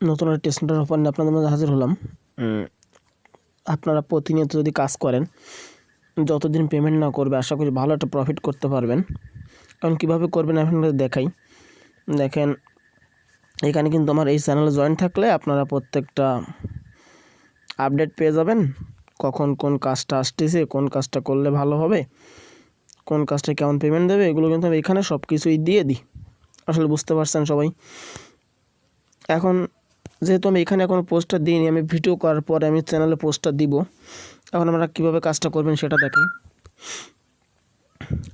নতুন একটা টেস্টের অফার নিয়ে আপনাদের মাঝে হাজির হলাম। আপনারা প্রতিনিয়ত যদি কাজ করেন যতদিন পেমেন্ট না করবে আশা করি ভালো একটা প্রফিট করতে পারবেন। কারণ কীভাবে করবেন আপনাদের দেখাই। দেখেন এখানে কিন্তু আমার এই চ্যানেলে জয়েন থাকলে আপনারা প্রত্যেকটা আপডেট পেয়ে যাবেন। কখন কোন কাজটা আসতেছে কোন কাজটা করলে ভালো হবে কোন কাজটা কেমন পেমেন্ট দেবে এগুলো কিন্তু আমি এখানে সব কিছুই দিয়ে দিই। আসলে বুঝতে পারছেন সবাই? এখন যেহেতু আমি এখানে এখন পোস্টটা দিইনি, আমি ভিডিও করার পরে আমি চ্যানেলে পোস্টটা দিব। এখন আমরা কীভাবে কাজটা করবেন সেটা দেখি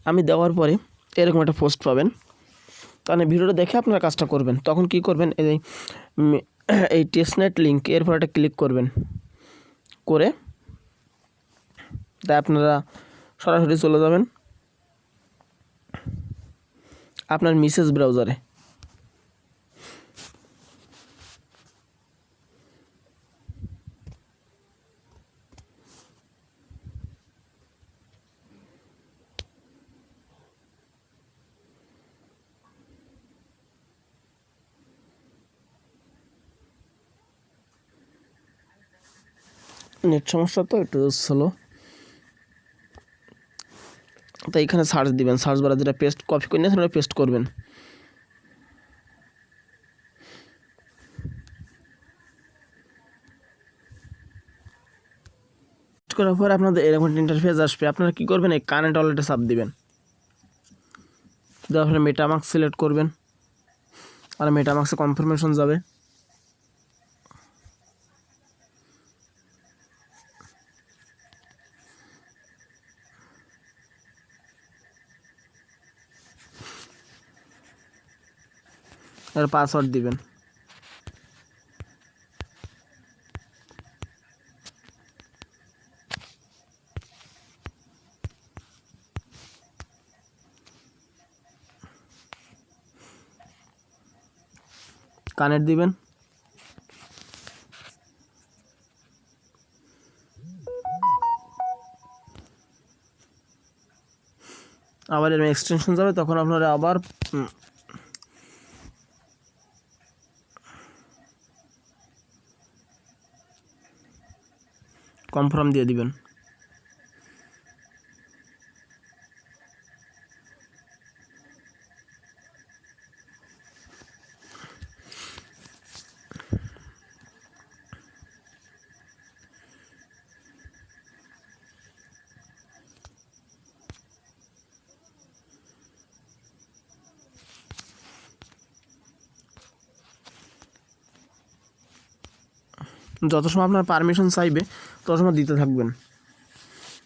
আমি দেওয়ার পরে এরকম একটা পোস্ট পাবেন। তাহলে ভিডিওটা দেখে আপনারা কাজটা করবেন। তখন কি করবেন, এই এই টেস্টনেট লিঙ্ক এরপর একটা ক্লিক করবেন। করে তাই আপনারা সরাসরি চলে যাবেন। আপনার মিসেস ব্রাউজারে নেট সমস্যা তো, একটু স্লো তো এখানে সার্চ দিবেন সার্চ বারে যেটা পেস্ট কপি করে নিয়েছেন, ওটা পেস্ট করবেন। করার পর আপনাদের এরকম ইন্টারফেস আসবে। আপনারা কী করবেন, এই কারেন্ট ওয়ালেটে চাপ দিবেন। দেওয়ার পরে মেটামার্ক সিলেক্ট করবেন। আর মেটামার্কসে কনফার্মেশন যাবে। আর পাসওয়ার্ড দিবেন। কানেক্ট দিবেন। আবার এর এক্সটেনশন যাবে তখন আপনারা আবার কনফার্ম দিয়ে দিবেন। যত সময় আপনার পারমিশন চাইবে, তত সময় দিতে থাকবেন।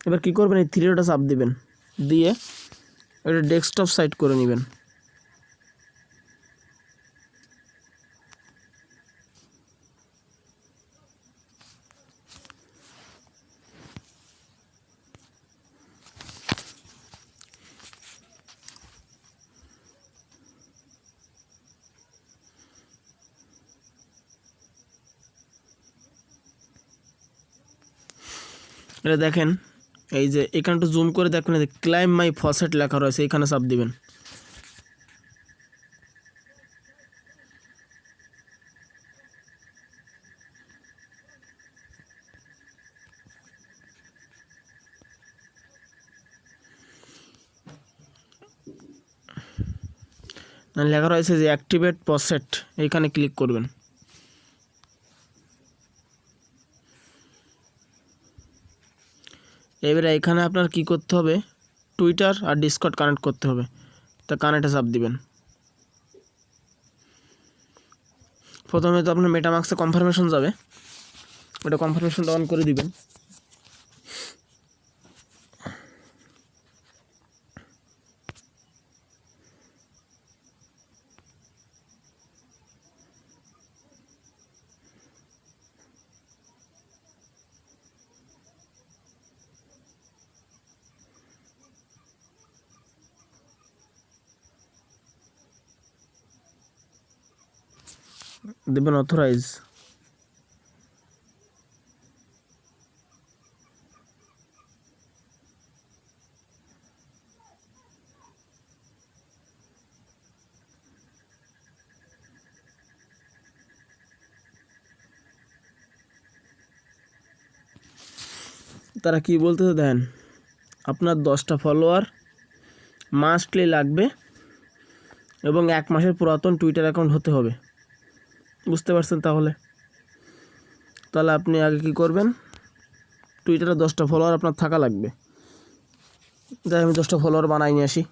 এবার কী করবেন? এই থ্রি থ্রিটা চাপ দেবেন। দিয়ে এটা ডেস্কটপ সাইট করে নেবেন। এটা দেখেন, এই যে এখানে একটু জুম করে দেখবেন ক্লাইম মাই ফসেট লেখা রয়েছে, এখানে চাপ দিবেন। লেখা রয়েছে যে অ্যাক্টিভেট পসেট এইখানে ক্লিক করবেন। এবারে এখানে আপনার কি করতে হবে? টুইটার আর ডিসকট কানেক্ট করতে হবে। তা কানেক্টে চাপ দিবেন। প্রথমে তো আপনার মেটামাক্সে কনফার্মেশন যাবে। ওটা কনফার্মেশনটা অন করে দিবেন। দেবেন অথরাইজ তারা কি বলতেছে দেন আপনার দশটা ফলোয়ার মাস্টলি লাগবে এবং এক মাসের পুরাতন টুইটার অ্যাকাউন্ট হতে হবে। বুঝতে পারছেন তাহলে? তাহলে আপনি আগে কি করবেন? টুইটারে দশটা ফলোয়ার আপনার থাকা লাগবে। যাই, আমি দশটা ফলোয়ার বানাই, নিয়ে আসি।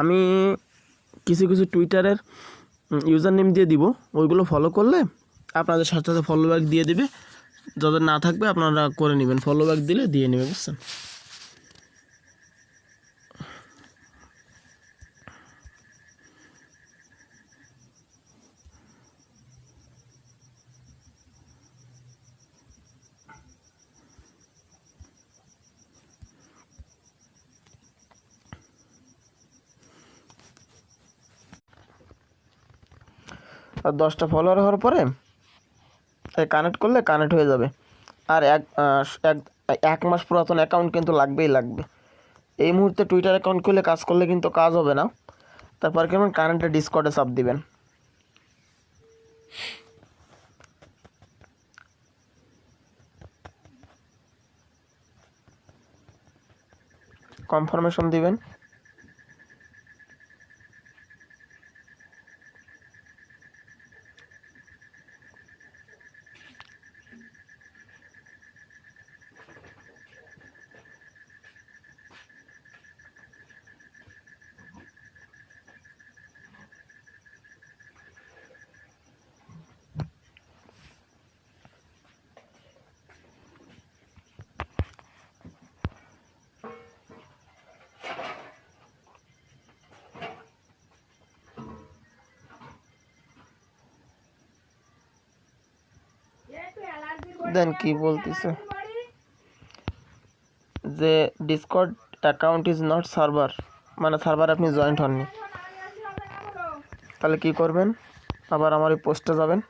আমি কিছু কিছু টুইটারের ইউজার নেম দিয়ে দিব। ওইগুলো ফলো করলে আপনাদের সাথে সাথে ফলো ব্যাক দিয়ে দিবে। যাদের না থাকবে, আপনারা করে নেবেন। ফলো ব্যাক দিলে দিয়ে নেবে, বুঝছেন? আর দশটা ফলোয়ার হওয়ার পরে কানেক্ট করলে কানেক্ট হয়ে যাবে। আর এক এক মাস পুরাতন অ্যাকাউন্ট কিন্তু লাগবেই লাগবে। এই মুহূর্তে টুইটার অ্যাকাউন্ট খুলে কাজ করলে কিন্তু কাজ হবে না। তারপর কেমন কারেন্টে ডিসকর্ডে চাপ দিবেন। কনফার্মেশন দিবেন। দেন কি বলতেছে? যে discord account is not server মানে সার্ভার আপনি জয়েন্ট হননি। তাহলে কি করবেন? আবার আমার এই পোস্টে যাবেন।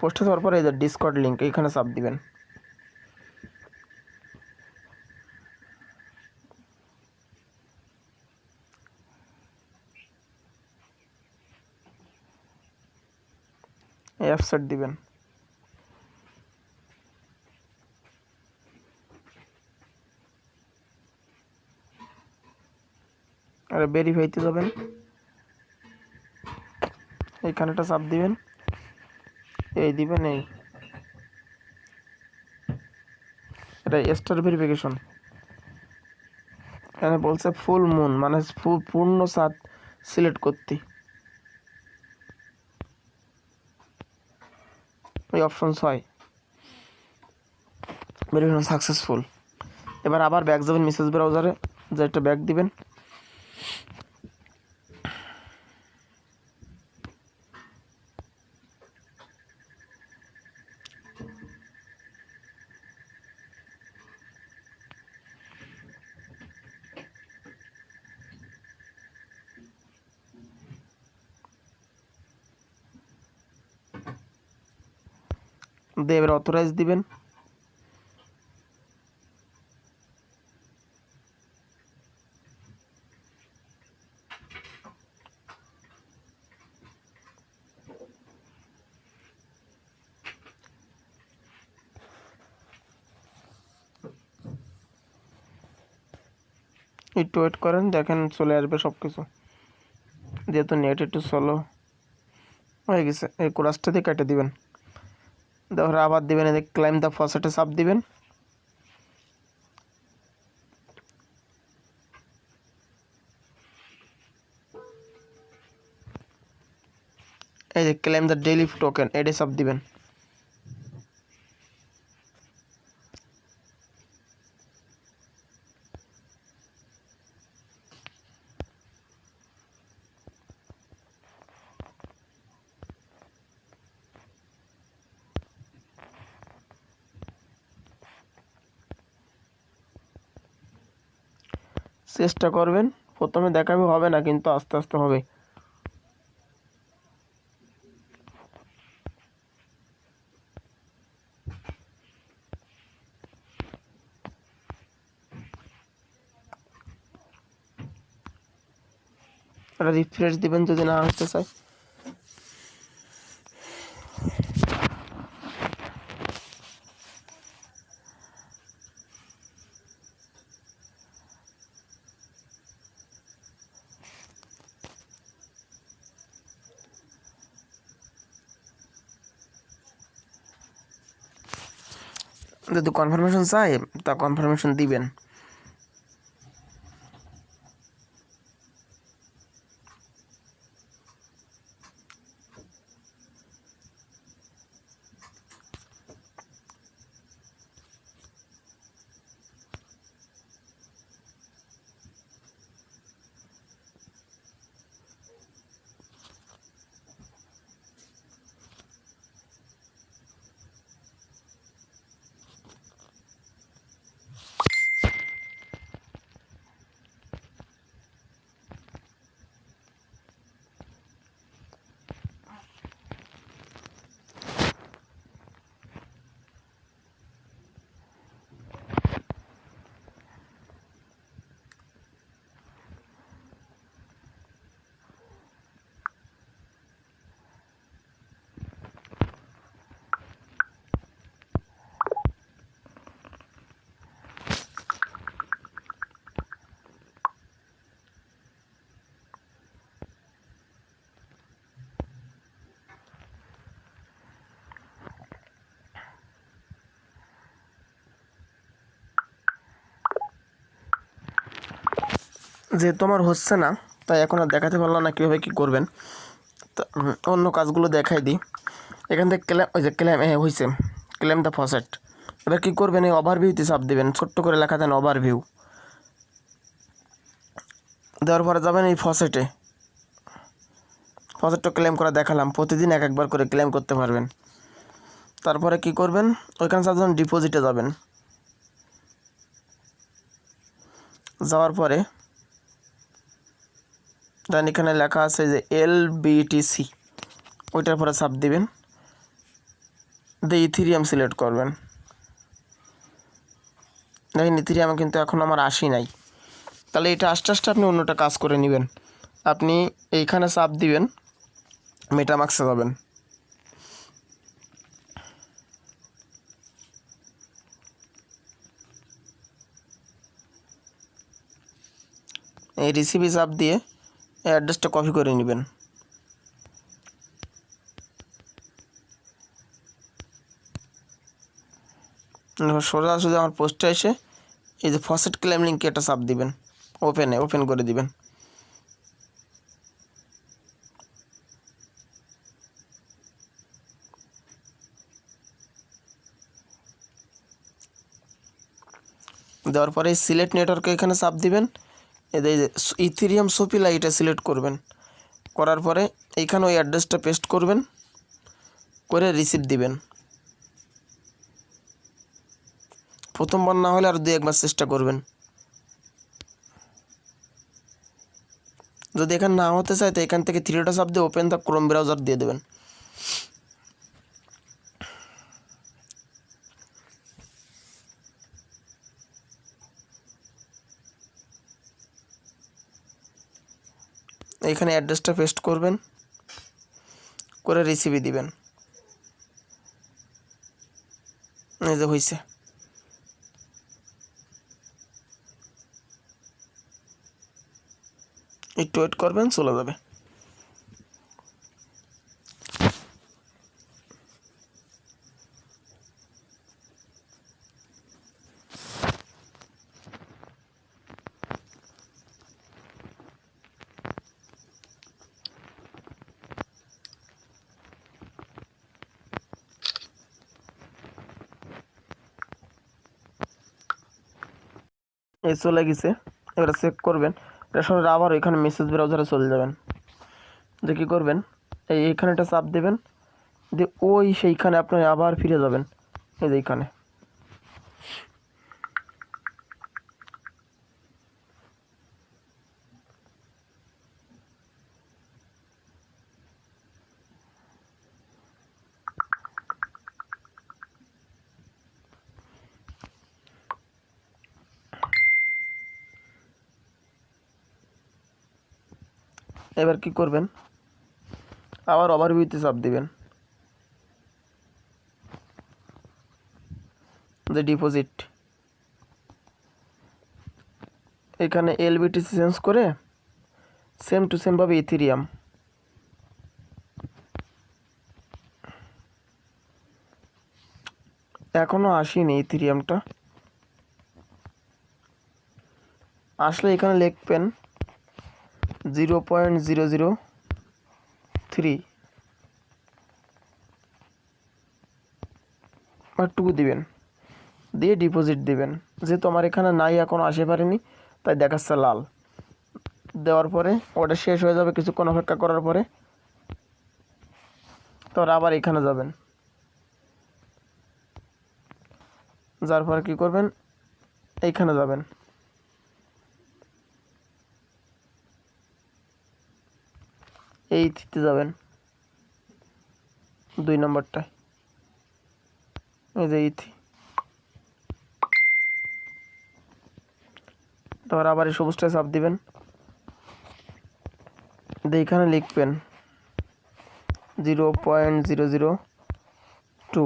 পোস্টে যাওয়ার পরে এই যে ডিসকর্ড লিঙ্ক এইখানে চাপ দিবেন। অ্যাপসেট দিবেন। আর ভেরিফাইতে যাবেন। এইখানেটা চাপ দিবেন। এই দিবেন এই। এটা স্টার ভেরিফিকেশন এখানে বলছে ফুল মুন মানে পূর্ণ চাঁদ সিলেক্ট করতে। ওই অপশন ছয় ভেরিফিকেশন সাকসেসফুল এবার আবার ব্যাক যাবেন মেসেজ ব্রাউজারে যে একটা ব্যাক দিবেন। দিয়ে এবার অথরাইজ দিবেন। একটু ওয়েট করেন, দেখেন চলে আসবে সব কিছু যেহেতু নেট একটু স্লো হয়ে গেছে, এই কোরাসটা দিয়ে কেটে দিবেন। তারপরে আবার দেবেন এদের ক্লাইম দ্য ফসেটে চাপ দিবেন। এই যে ক্লেম দ্য ডেইলি টোকেন এডে চাপ দিবেন। চেষ্টা করবেন। প্রথমে দেখাবে হবে না, কিন্তু আস্তে আস্তে হবে। রিফ্রেশ দিবেন যদি না আসতে চায়। যদি কনফার্মেশন চাই তা কনফার্মেশন দিবেন। যেহেতু আমার হচ্ছে না, তাই এখন আর দেখাতে পারলাম না কীভাবে কী করবেন। তো অন্য কাজগুলো দেখাই দিই। এখান থেকে ক্লেম, ওই যে ক্লেম হয়েছে ক্লেম দ্য ফসেট। এবার কী করবেন, এই ওভারভিউতে চাপ দেবেন। ছোট্ট করে লেখা দেন ওভারভিউ দেওয়ার পরে যাবেন এই ফসেটে। ফসেটটা ক্লেম করা দেখালাম। প্রতিদিন এক একবার করে ক্লেম করতে পারবেন। তারপরে কি করবেন, ওইখানে সাধারণ ডিপোজিটে যাবেন। যাওয়ার পরে দেন এখানে লেখা আছে যে এল বিটিসি ওইটার পরে চাপ দিবেন। দিয়ে ইথিরিয়াম সিলেক্ট করবেন। দেখেন ইথিরিয়াম কিন্তু এখন আমার আসি নাই। তাহলে এটা আস্তে আস্তে আপনি অন্যটা কাজ করে নেবেন। আপনি এইখানে চাপ দিবেন মেটামাক্সে যাবেন। এই রিসিপি চাপ দিয়ে অ্যাড্রেসটা কপি করে নেবেন। এবার সোজাসুজি আমার পোস্টে এসে এই যে ফসেট ক্লেম লিঙ্কে একটা সাপ দিবেন। ওপেনে ওপেন করে দিবেন। দেওয়ার পরে সিলেক্ট নেটওয়ার্কে এখানে চাপ দিবেন। যে ইথিরিয়াম সোপিলা এটা সিলেক্ট করবেন। করার পরে এইখানে ওই অ্যাড্রেসটা পেস্ট করবেন, করে রিসিভ দিবেন। প্রথমবার না হলে আর দু একবার চেষ্টা করবেন। যদি এখানে না হতে চায় তো এখান থেকে থ্রিটা চাপ দিয়ে ওপেন দ্য ক্রোম ব্রাউজার দিয়ে দেবেন। এইখানে অ্যাড্রেসটা পেস্ট করবেন, করে রিসিভি দিবেন। এই যে হয়েছে একটু ওয়েট করবেন, চলে যাবে। এই চলে গেছে। এবার চেক করবেন। এটা সঙ্গে আবার এখানে মেসেজ ব্রাউজারে চলে যাবেন। যে কী করবেন? এই এখানে একটা চাপ দেবেন। দিয়ে ওই সেইখানে আপনি আবার ফিরে যাবেন। এই যে এইখানে। এবার কি করবেন? আবার ওভারভিউতে চাপ দিবেন। যে ডিপোজিট এখানে এলবিটিসি চেঞ্জ করে সেম টু সেমভাবে ইথিরিয়াম এখনও আসেনি ইথিরিয়ামটা আসলে এখানে লিখবেন zero point zero zero three. টুকু দিবেন। দিয়ে ডিপোজিট দিবেন। যেহেতু আমার এখানে নাই এখনও আসে পারেনি, তাই দেখাচ্ছে লাল। দেওয়ার পরে ওটা শেষ হয়ে যাবে কিছুক্ষণ অপেক্ষা করার পরে। তারপর আবার এখানে যাবেন। যার পরে কী করবেন? এইখানে যাবেন। এই থিতে যাবেন। দুই নম্বরটায় এই যে ইথি তারপর আবার এই সবুজটায় চাপ দিবেন। দিয়ে এখানে লিখবেন zero point zero zero two.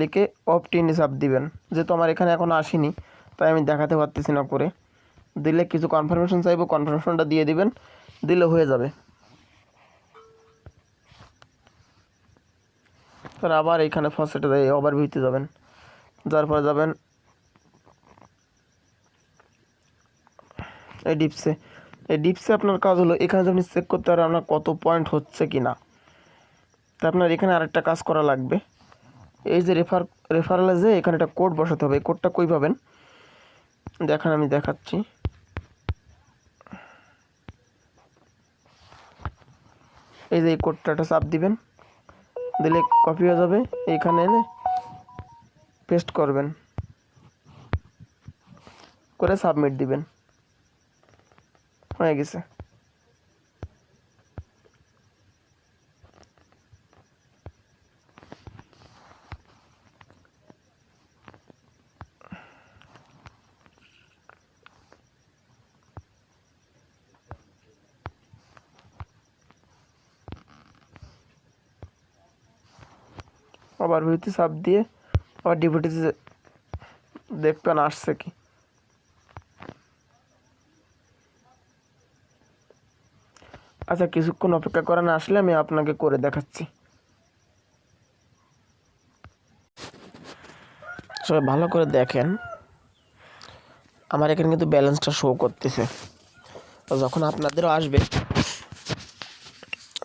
লিখে অপটিনে চাপ দিবেন। যেহেতু আমার এখানে এখনও আসেনি, তাই আমি দেখাতে পারতেছি না করে দিলে কিছু কনফার্মেশন চাইব কনফার্মেশনটা দিয়ে দিবেন। দিলে হয়ে যাবে। তার আবার এইখানে ফসেটে দেয় ওভারভিউতে যাবেন। যার পরে যাবেন এই ডিপসে এই ডিপসে আপনার কাজ হলো এখানে আপনি চেক করতে পারেন আপনার কত পয়েন্ট হচ্ছে কি না তা আপনার এখানে আরেকটা কাজ করা লাগবে। এই যে রেফার রেফারেলে যে এখানে একটা কোড বসাতে হবে। এই কোডটা কই পাবেন? দেখান আমি দেখাচ্ছি। এই যে এই কোডটা একটা চাপ দিবেন। দিলে কপি হয়ে যাবে। এইখানে এনে পেস্ট করবেন। করে সাবমিট দিবেন। হয়ে গেছে। আবার ভিউতে চাপ দিয়ে আবার ডিভিটিতে দেখবেন আসছে কি। আচ্ছা কিছুক্ষণ অপেক্ষা করেন, আসলে আমি আপনাকে করে দেখাচ্ছি। সবাই ভালো করে দেখেন। আমার এখানে কিন্তু ব্যালেন্সটা শো করতেছে। যখন আপনাদেরও আসবে,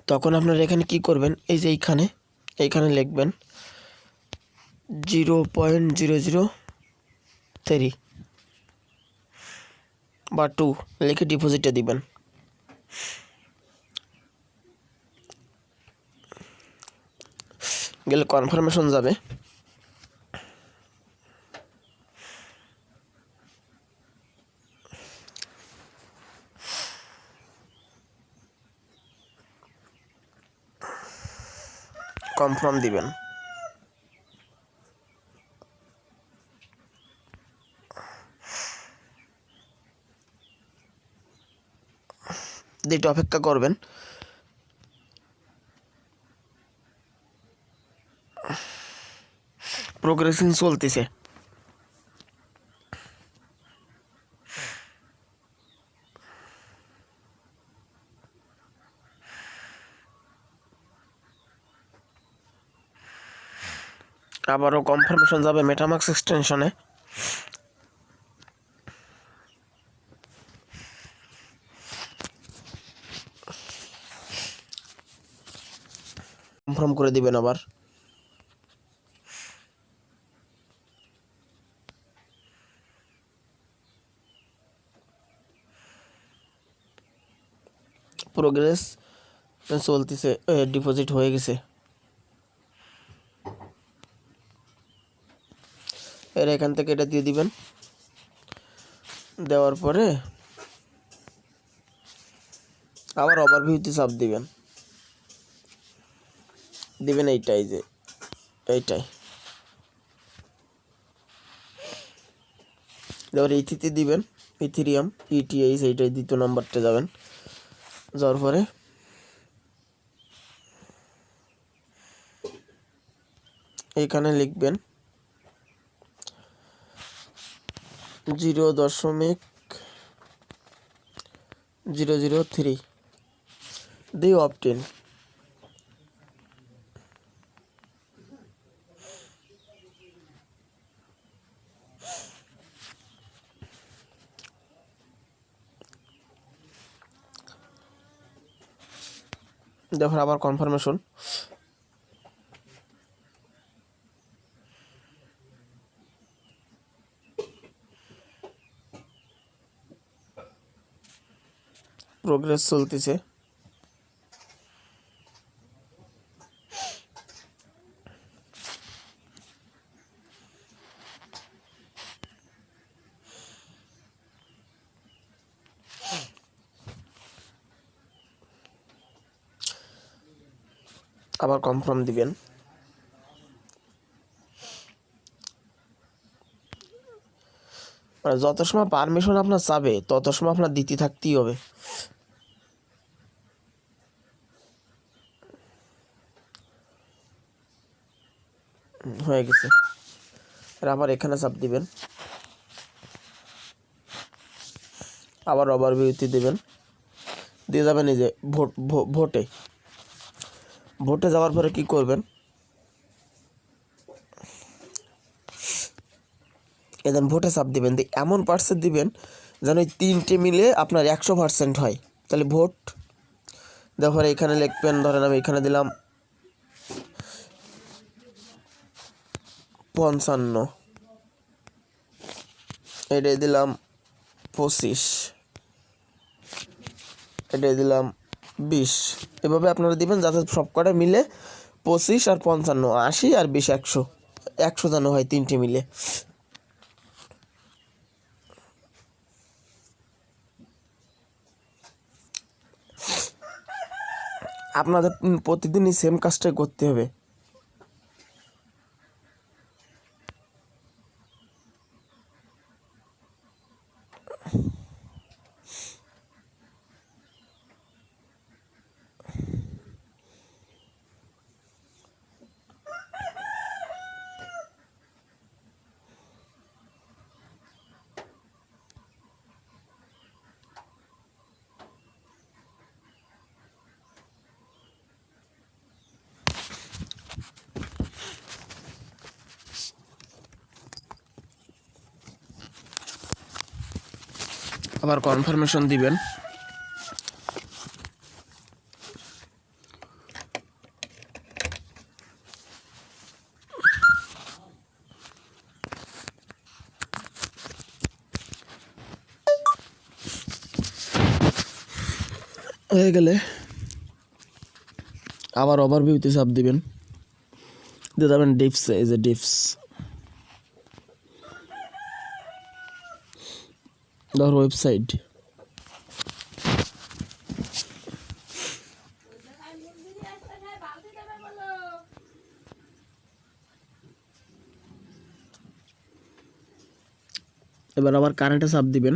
তখন আপনারা এখানে কি করবেন? এই যে এইখানে এইখানে লিখবেন zero point zero zero three বা টু, লিখে ডিপোজিটে দিবেন। গেলে কনফার্মেশন যাবে। কনফার্ম দিবেন। একটু অপেক্ষা করবেন। প্রোগ্রেসিং চলতেছে। আবারও কনফার্মেশন যাবে মেটামাক্স এক্সটেনশনে কনফার্ম করে দিবেন আবার। প্রোগ্রেস চলতেছে ডিপোজিট হয়ে গেছে। এর এখান থেকে এটা দিয়ে দিবেন। দেওয়ার পরে আবার ওভারভিউতে চাপ দিবেন। দিবেন এইটাই যে, এইটাই। এবার এইটিতে দিবেন, ইথিরিয়াম, ইটিএইচ, এইটাই দ্বিতীয় নাম্বারটা যাবেন। যাওয়ার পরে এখানে লিখবেন জিরো দশমিক জিরো জিরো থ্রি, দিয়ে অপটেন দেখো আবার কনফার্মেশন প্রোগ্রেস চলতেছে। কনফার্ম দিবেন। যত সময় পারমিশন আপনার চাবে, তত সময় আপনার দিতে থাকতেই হবে। হয়ে গেছে। আবার এখানে চাপ দিবেন। আবার রবার বিরতি দিবেন। দিয়ে যাবেন এই যে ভোট ভোটে। ভোটে যাওয়ার পরে কি করবেন? এদিন ভোটে চাপ দিবেন এমন পার্সেন্ট দিবেন যেন ওই তিনটে মিলে আপনার একশো পার্সেন্ট হয়। তাহলে ভোট দেখো এখানে লিখবেন, ধরেন আমি এখানে দিলাম পঞ্চান্ন। এটাই দিলাম পঁচিশ। এটাই দিলাম বিশ। এভাবে আপনারা দিবেন, যাতে সবকটা মিলে পঁচিশ আর পঞ্চান্ন, আশি আর বিশ, একশো। একশো যেন হয় তিনটি মিলে। আপনাদের প্রতিদিনই সেম কাজটাই করতে হবে। আবার কনফার্মেশন দিবেন। হয়ে গেলে আবার ওভারভিউতে চাপ দিবেন। দিয়ে যাবেন ডিপস এই যে ডিপস ধর ওয়েবসাইট এবার আবার কারেন্টে চাপ দিবেন।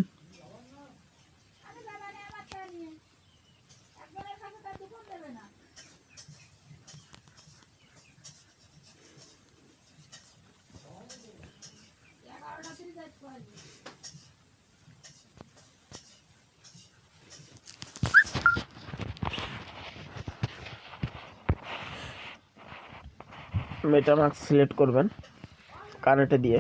মেটামার্ক সিলেক্ট করবেন কারেন্টে দিয়ে।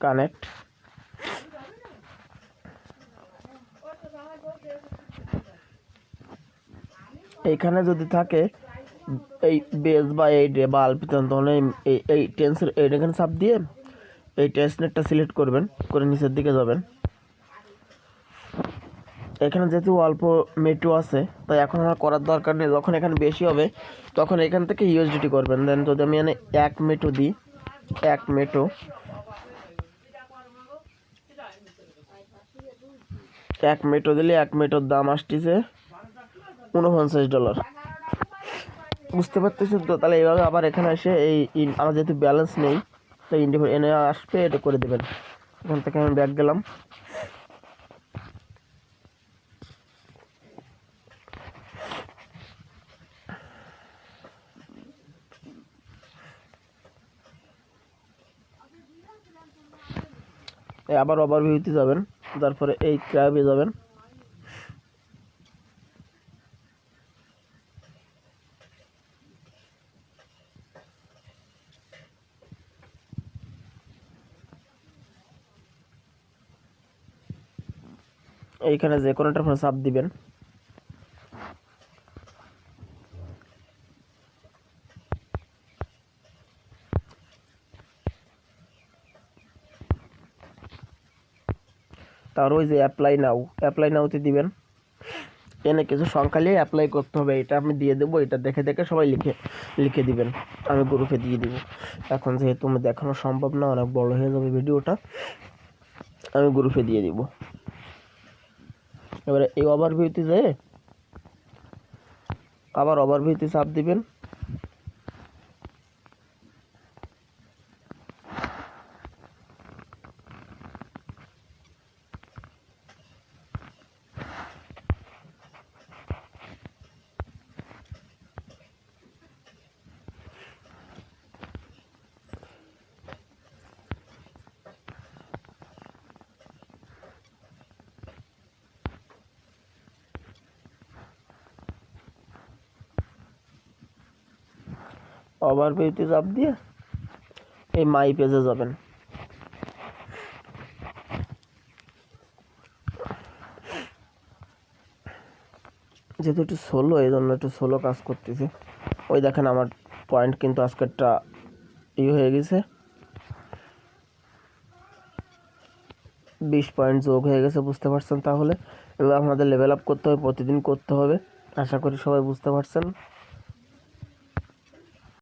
কানেক্ট এইখানে যদি থাকে, এই বেস বা এই বাল্ব তখন এই, এই- এই টেন্সের এখানে সাপ দিয়ে এই টেন্সনেটটা সিলেক্ট করবেন, করে নিচের দিকে যাবেন। এখানে যেহেতু অল্প মেট্রো আছে, তাই এখন আমার করার দরকার নেই। যখন এখানে বেশি হবে, তখন এখান থেকে ইউএসডিটি করবেন। দেন যদি আমি এখানে এক মেট্রো দিই, এক মেট্রো এক মেট্রো দিলে এক মেট্রোর দাম আসতেছে উনপঞ্চাশ ডলার বুঝতে পারতেছি তো? তাহলে এইভাবে আবার এখানে এসে এই আমার যেহেতু ব্যালেন্স নেই, তাই ইন্ডিপেন্ড এনে আসবে, এটা করে দেবেন। এখান থেকে আমি ব্যাগ গেলাম। আবার ওভারভিউতে যাবেন তারপরে এই ক্র্যাবে যাবেন। এইখানে যে কোনোটার উপরে চাপ দিবেন। ওই যে অ্যাপ্লাই নাও অ্যাপ্লাই নাওতে দিবেন। এনে কিছু সংখ্যা নিয়ে অ্যাপ্লাই করতে হবে, এটা আমি দিয়ে দেবো, এটা দেখে দেখে সবাই লিখে লিখে দিবেন। আমি গ্রুপে দিয়ে দিব। এখন যেহেতু আমি দেখানো সম্ভব না, অনেক বড় হয়ে যাবে ভিডিওটা, আমি গ্রুপে দিয়ে দিব। এবারে এই ওভারভিউতে যেয়ে আবার ওভারভিউতে চাপ দিবেন। ওভারভিউতে চাপ দিয়ে এই মাই পেজে যাবেন। যেহেতু একটু সোলো এই জন্য একটু সোলো কাজ করতেছে। ওই দেখেন আমার পয়েন্ট কিন্তু আজকেরটা ই হয়ে গেছে। বিশ পয়েন্ট যোগ হয়ে গেছে, বুঝতে পারছেন তাহলে। এবার আপনাদের লেভেল আপ করতে হবে, প্রতিদিন করতে হবে। আশা করি সবাই বুঝতে পারছেন।